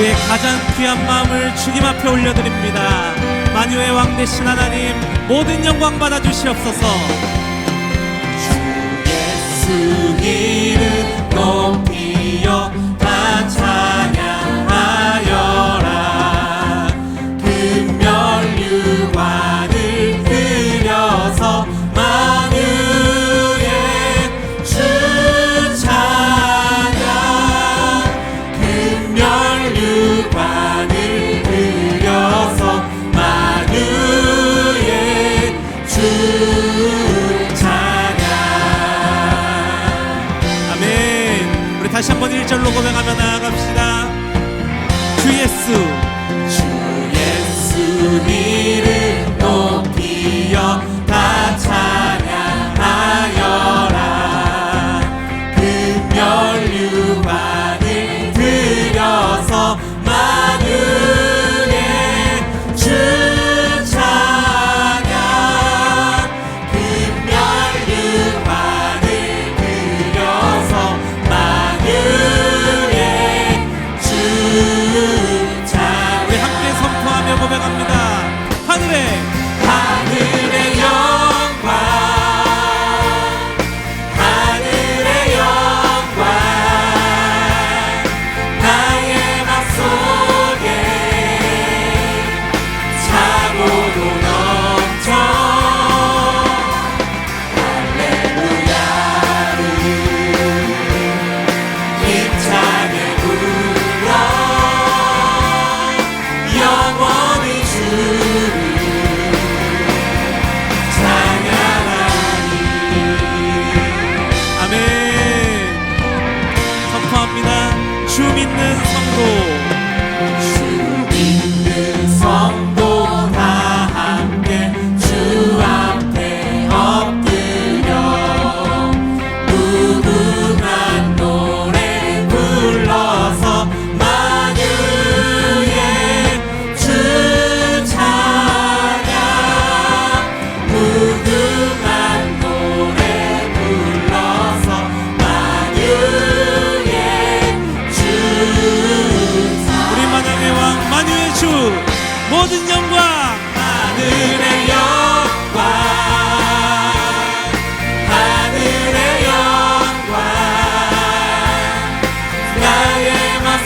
우리 가장 귀한 마음을 주님 앞에 올려드립니다. 만유의 왕 대신 하나님 모든 영광 받아 주시옵소서. 주 예수 이름 높이여 다 찬. 우리 다시 한번 1절로 고백하며 나아갑시다. 주 예수. 주 예수님. 주 믿는 성도.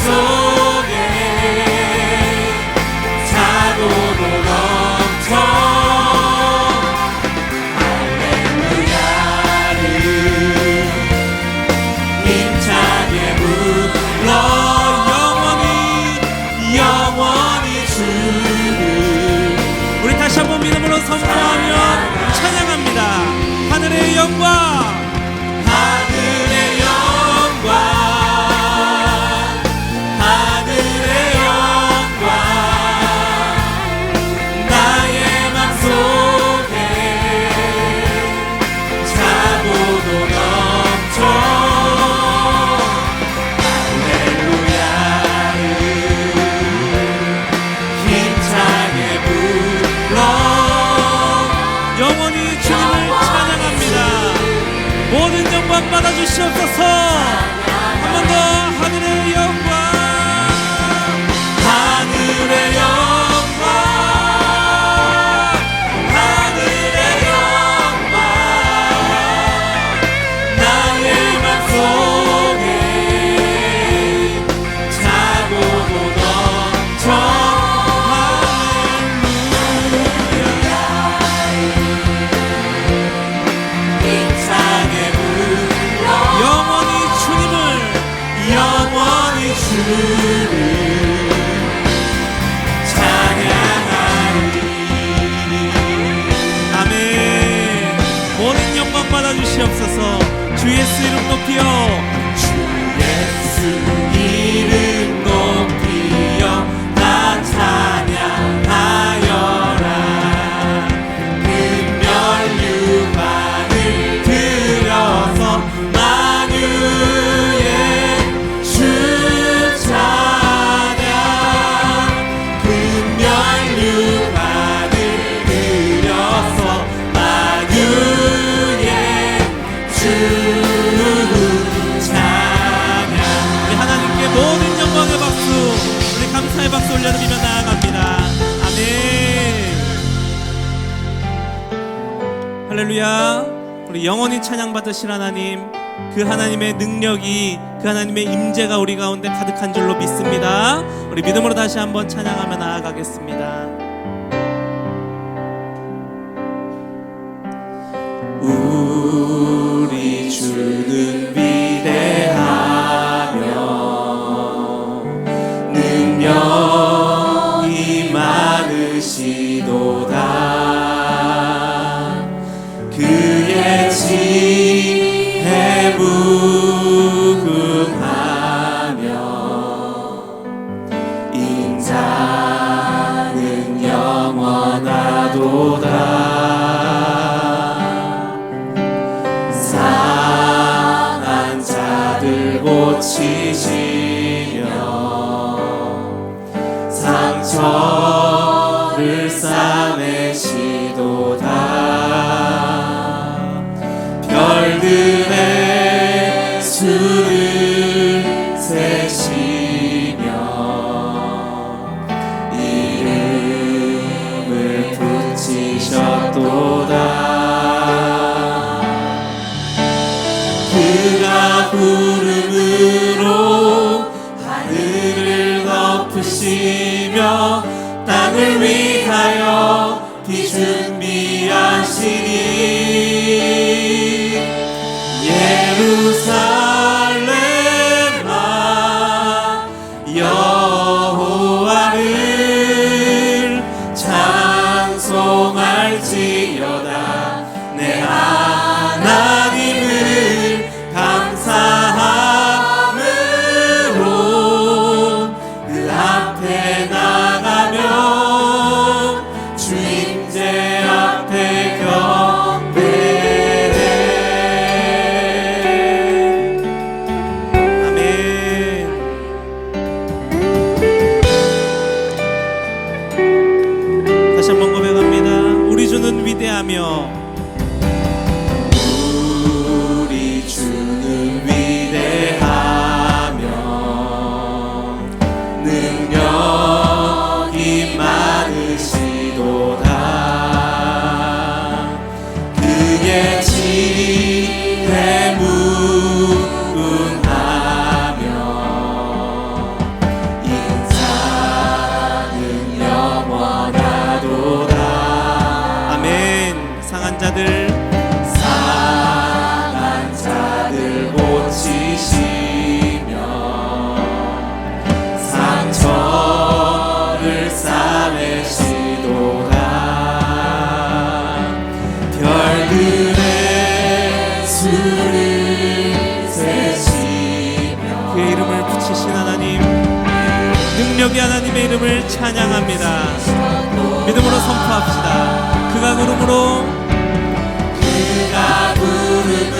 soul. 찬양 받아주시옵소서 한 번 더 모든 영광 받아주시옵소서. 주 예수 이름 높이요. 주 예수. 할렐루야. 우리 영원히 찬양받으실 하나님, 그 하나님의 능력이, 그 하나님의 임재가 우리 가운데 가득한 줄로 믿습니다. 우리 믿음으로 다시 한번 찬양하며 나아가겠습니다. 우리 주는 믿 Jebu. 위하여 땅을 위하여. 다시 한번 고백합니다. 우리 주는 위대하며 능력이 하나님의 이름을 찬양합니다. 믿음으로 선포합시다. 그가 구름으로 그가 구름으로